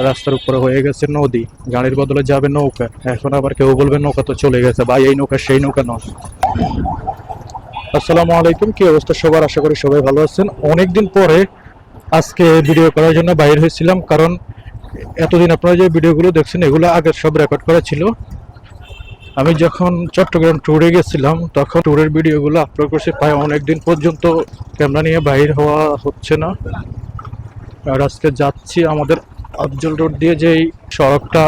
রাস্তার উপরে হয়ে গেছে নদী, গাড়ির বদলে যাবে নৌকা। এখন আবার কেউ বলবে, নৌকা তো চলে গেছে, ভাই, এই নৌকা, সেই নৌকা নয়। আসসালামু আলাইকুম, কি অবস্থা সবার? আশা করি সবাই ভালো আছেন। অনেকদিন পরে আজকে ভিডিও করার জন্য বাইর হয়েছিলাম, কারণ এতদিন আপনারা যে ভিডিওগুলো দেখছেন, এগুলো আগের সব রেকর্ড করা ছিল। আমি যখন চট্টগ্রাম ট্যুরে গেছিলাম, তখন ট্যুরের ভিডিওগুলো আপলোড করছি, প্রায় অনেকদিন পর্যন্ত ক্যামেরা নিয়ে বাইর হওয়া হচ্ছে না। আর আজকে যাচ্ছি আমাদের আফজল রোড দিয়ে যেই সড়কটা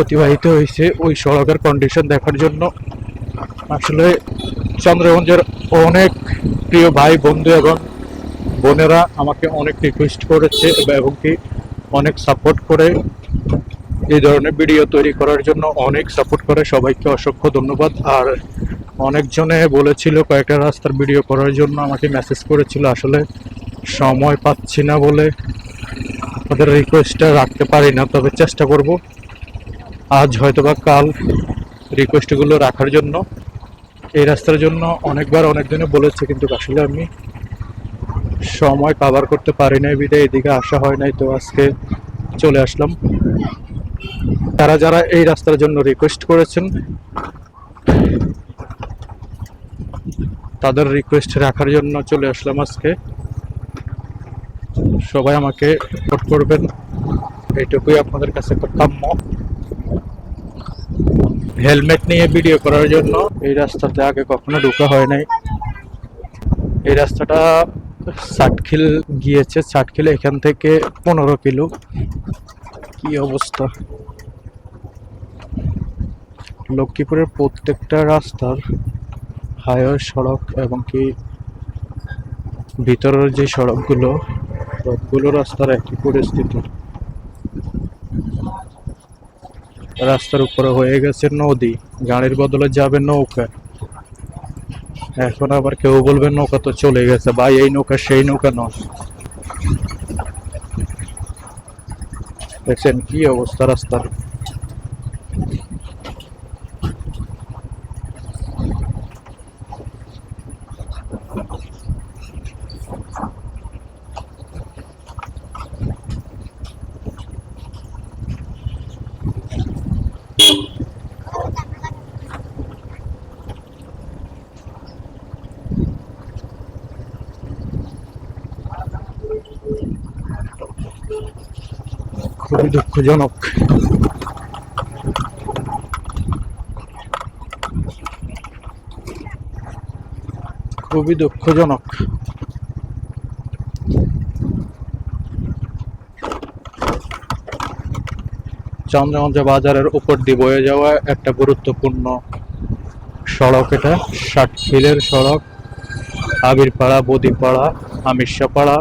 অতিবাহিত হয়েছে, ওই সড়কের কন্ডিশন দেখার জন্য আসলে চন্দ্রগঞ্জের অনেক প্রিয় ভাই, বন্ধু এবং বোনেরা আমাকে অনেক রিকোয়েস্ট করেছে এবং কি অনেক সাপোর্ট করে। এই ধরনের ভিডিও তৈরি করার জন্য অনেক সাপোর্ট করে। সবাইকে অসংখ্য ধন্যবাদ। আর অনেকজনে বলেছিল কয়েকটা রাস্তার ভিডিও করার জন্য আমাকে মেসেজ করেছিল, আসলে সময় পাচ্ছি না বলে। আপনাদের রিকোয়েস্টটা রাখতে পারি না, তবে চেষ্টা করব। আজ হয়তোবা কাল রিকোয়েস্টগুলো রাখার জন্য। এই রাস্তার জন্য অনেকবার অনেক দিনে বলেছে, কিন্তু আসলে আমি সময় কভার করতে পারি নাই, বিদায় এদিকে আসা হয় নাই, তো আজকে চলে আসলাম। তারা যারা এই রাস্তার জন্য রিকোয়েস্ট করেছেন, তাদের রিকোয়েস্ট রাখার জন্য চলে আসলাম আজকে। সবাই আমাকে সাপোর্ট করবেন। এইটুকুই আপনাদের কাছে কাম্য। হেলমেট নিয়ে ভিডিও করার জন্য এই রাস্তাতে আগে কখনো ঢোকা হয় নাই। এই রাস্তাটা ষাটখিল গিয়েছে ষাটখিল এখান থেকে পনেরো কিলো। কি অবস্থা? লক্ষ্মীপুরের প্রত্যেকটা রাস্তার হাইওয়ে সড়ক এবং কি ভিতরের যে সড়কগুলো সবগুলো রাস্তার একই পরিস্থিতি। রাস্তার উপরে হয়ে গেছে নদী, গাড়ির বদলে যাবে নৌকা। এখন আবার কেউ বলবে নৌকা তো চলে গেছে, ভাই, এই নৌকা সেই নৌকা নয়। দেখছেন কি অবস্থা রাস্তার? খুবই দুঃখজনক। খুবই দুঃখজনক। চন্দ্রগঞ্জ বাজারের উপর দিয়ে বয়ে যাওয়া একটা গুরুত্বপূর্ণ সড়ক এটা। ষাটখিলের সড়ক, আবিরপাড়া, বদিপাড়া, আমিরশাপাড়া।